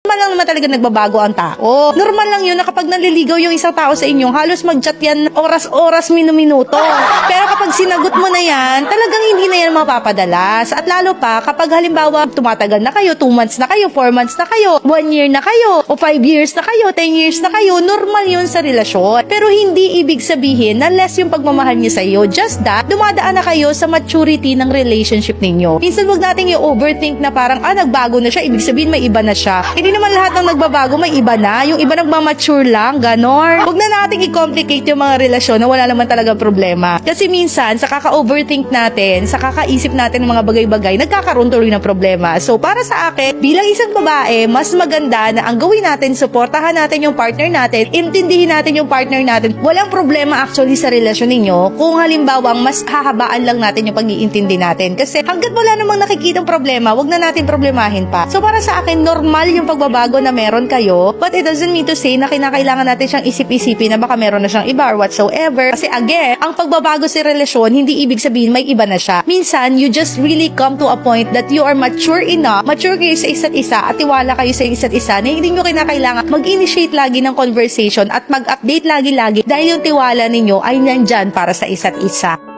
Normal lang naman talaga nagbabago ang tao. Normal lang yun na kapag naliligaw yung isang tao sa inyo, halos mag-chat yan oras-oras, minu-minuto. Pero kapag mo na yan, talagang hindi na yan mapapadalas. At lalo pa, kapag halimbawa tumatagal na kayo, 2 months na kayo, 4 months na kayo, 1 year na kayo, o 5 years na kayo, 10 years na kayo, normal yun sa relasyon. Pero hindi ibig sabihin na less yung pagmamahal niya sa iyo. Just that, dumadaan na kayo sa maturity ng relationship ninyo. Minsan wag nating i-overthink na parang, ah, nagbago na siya, ibig sabihin may iba na siya. Hindi naman lahat ng nagbabago may iba na. Yung iba nagmamature lang, ganon. Huwag na nating i-complicate yung mga relasyon na wala naman talaga problema. Kasi minsan, sa kaka-overthink natin, sa kakaisip natin ng mga bagay-bagay, nagkakaroon tuloy ng problema. So, para sa akin, bilang isang babae, mas maganda na ang gawin natin, suportahan natin yung partner natin, intindihin natin yung partner natin. Walang problema actually sa relasyon ninyo kung halimbawa mas hahabaan lang natin yung pag-iintindi natin. Kasi hanggat wala namang nakikitang problema, wag na natin problemahin pa. So, para sa akin, normal yung pagbabago na meron kayo, but it doesn't mean to say na kinakailangan natin siyang isip-isipin na baka meron na siyang iba or whatsoever. Kasi again, ang pagbabago sa relasyon, hindi ibig sabihin may iba na siya. Minsan, you just really come to a point that you are mature enough, mature kayo sa isa't isa at tiwala kayo sa isa't isa na hindi nyo kinakailangan mag-initiate lagi ng conversation at mag-update lagi-lagi dahil yung tiwala ninyo ay nandyan para sa isa't isa.